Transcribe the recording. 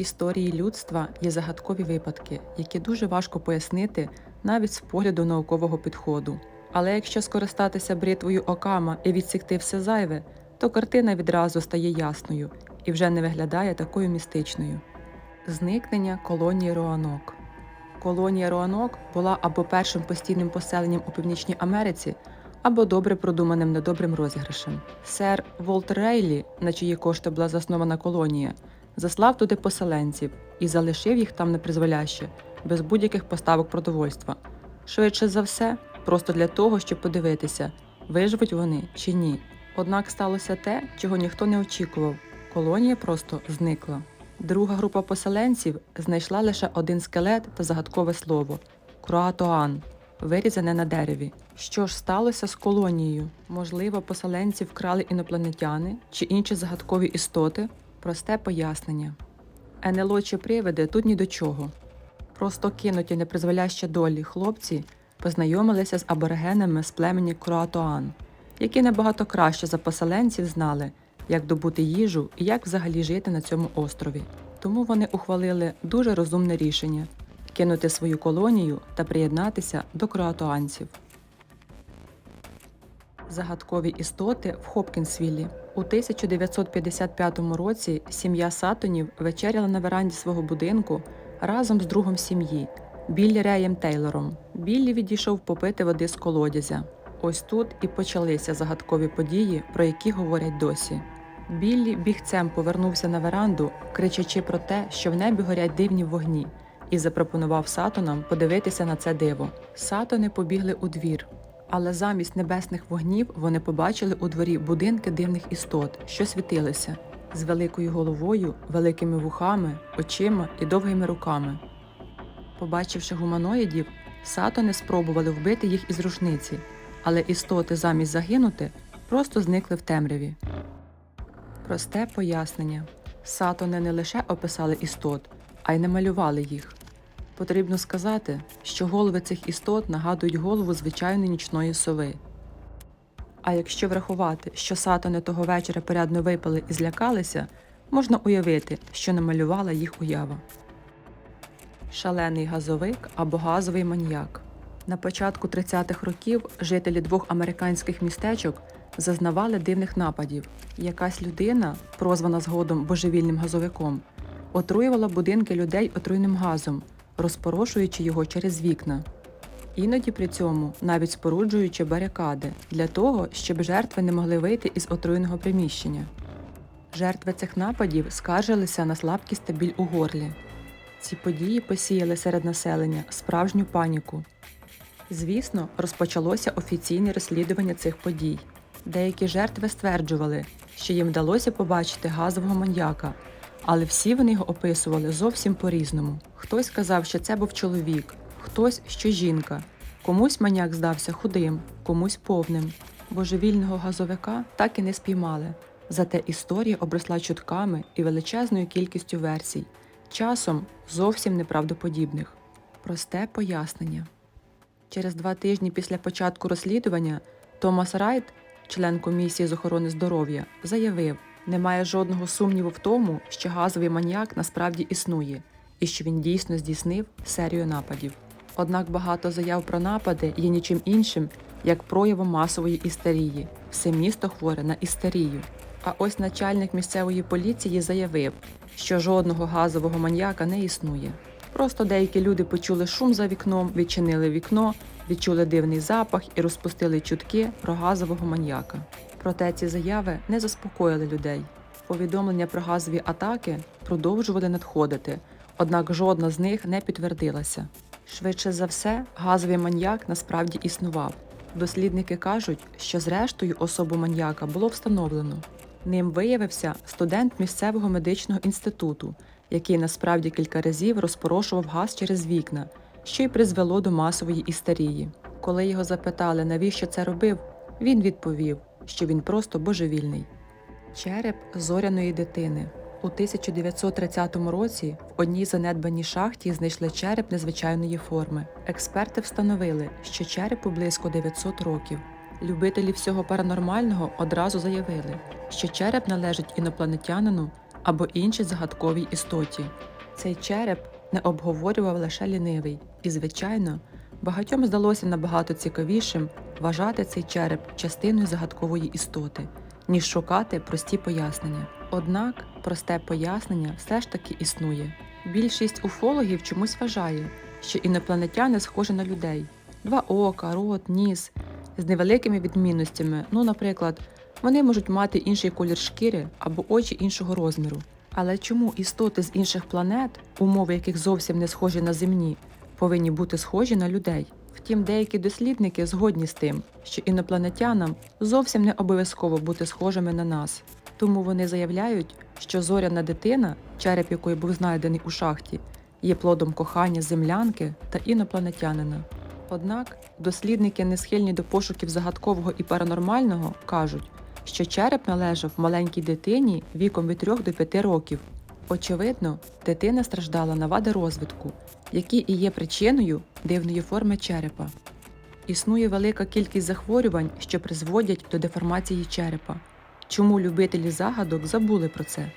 історії людства є загадкові випадки, які дуже важко пояснити навіть з погляду наукового підходу. Але якщо скористатися бритвою окама і відсікти все зайве, то картина відразу стає ясною і вже не виглядає такою містичною. Зникнення колонії Роанок. Колонія Роанок була або першим постійним поселенням у Північній Америці, або добре продуманим недобрим розіграшем. Сер Волтер Рейлі, на чиї кошти була заснована колонія, заслав туди поселенців і залишив їх там непризволяще, без будь-яких поставок продовольства. Швидше за все, просто для того, щоб подивитися, виживуть вони чи ні. Однак сталося те, чого ніхто не очікував. Колонія просто зникла. Друга група поселенців знайшла лише один скелет та загадкове слово Круатоан, вирізане на дереві. Що ж сталося з колонією? Можливо, поселенців вкрали інопланетяни чи інші загадкові істоти? Просте пояснення. НЛО чи привиди тут ні до чого. Просто кинуті непризволяще долі хлопці познайомилися з аборигенами з племені Круатоан, які набагато краще за поселенців знали, як добути їжу і як взагалі жити на цьому острові. Тому вони ухвалили дуже розумне рішення кинути свою колонію та приєднатися до круатоанців. Загадкові істоти в Хопкінсвіллі. У 1955 році сім'я Сатонів вечеряла на веранді свого будинку разом з другом сім'ї Біллі Реєм Тейлором. Біллі відійшов попити води з колодязя. Ось тут і почалися загадкові події, про які говорять досі. Біллі бігцем повернувся на веранду, кричачи про те, що в небі горять дивні вогні, і запропонував Сатонам подивитися на це диво. Сатони побігли у двір, але замість небесних вогнів вони побачили у дворі будинки дивних істот, що світилися з великою головою, великими вухами, очима і довгими руками. Побачивши гуманоїдів, сатони спробували вбити їх із рушниці, але істоти замість загинути просто зникли в темряві. Просте пояснення. Сатони не лише описали істот, а й намалювали їх. Потрібно сказати, що голови цих істот нагадують голову звичайної нічної сови. А якщо врахувати, що сатани того вечора порядно випали і злякалися, можна уявити, що намалювала їх уява. Шалений газовик або газовий маньяк. На початку 30-х років жителі двох американських містечок зазнавали дивних нападів. Якась людина, прозвана згодом божевільним газовиком, отруювала будинки людей отруйним газом, розпорошуючи його через вікна. Іноді при цьому навіть споруджуючи барикади для того, щоб жертви не могли вийти із отруєного приміщення. Жертви цих нападів скаржилися на слабкість та біль у горлі. Ці події посіяли серед населення справжню паніку. Звісно, розпочалося офіційне розслідування цих подій. Деякі жертви стверджували, що їм вдалося побачити газового маньяка, але всі вони його описували зовсім по-різному. Хтось казав, що це був чоловік, хтось, що жінка. Комусь маньяк здався худим, комусь повним. Божевільного газовика так і не спіймали. Зате історія обросла чутками і величезною кількістю версій, часом зовсім неправдоподібних. Просте пояснення. Через два тижні після початку розслідування Томас Райт, член комісії з охорони здоров'я, заявив, немає жодного сумніву в тому, що газовий маніяк насправді існує і що він дійсно здійснив серію нападів. Однак багато заяв про напади є нічим іншим, як проявом масової істерії. Все місто хворе на істерію. А ось начальник місцевої поліції заявив, що жодного газового маньяка не існує. Просто деякі люди почули шум за вікном, відчинили вікно, відчули дивний запах і розпустили чутки про газового маньяка. Проте ці заяви не заспокоїли людей. Повідомлення про газові атаки продовжували надходити, однак жодна з них не підтвердилася. Швидше за все, газовий маньяк насправді існував. Дослідники кажуть, що зрештою особу маньяка було встановлено. Ним виявився студент місцевого медичного інституту, який насправді кілька разів розпорошував газ через вікна, що й призвело до масової істерії. Коли його запитали, навіщо це робив, він відповів, що він просто божевільний. Череп зоряної дитини. У 1930 році в одній занедбаній шахті знайшли череп незвичайної форми. Експерти встановили, що черепу близько 900 років. Любителі всього паранормального одразу заявили, що череп належить інопланетянину або іншій загадковій істоті. Цей череп не обговорював лише лінивий, і, звичайно, багатьом здалося набагато цікавішим вважати цей череп частиною загадкової істоти, ніж шукати прості пояснення. Однак просте пояснення все ж таки існує. Більшість уфологів чомусь вважає, що інопланетяни схожі на людей: два ока, рот, ніс з невеликими відмінностями. Ну, наприклад, вони можуть мати інший колір шкіри або очі іншого розміру. Але чому істоти з інших планет, умови яких зовсім не схожі на земні, повинні бути схожі на людей? Втім, деякі дослідники згодні з тим, що інопланетянам зовсім не обов'язково бути схожими на нас. Тому вони заявляють, що зоряна дитина, череп якої був знайдений у шахті, є плодом кохання землянки та інопланетянина. Однак дослідники, не схильні до пошуків загадкового і паранормального, кажуть, що череп належав маленькій дитині віком від 3 до 5 років. Очевидно, дитина страждала на вади розвитку, які і є причиною дивної форми черепа. Існує велика кількість захворювань, що призводять до деформації черепа. Чому любителі загадок забули про це?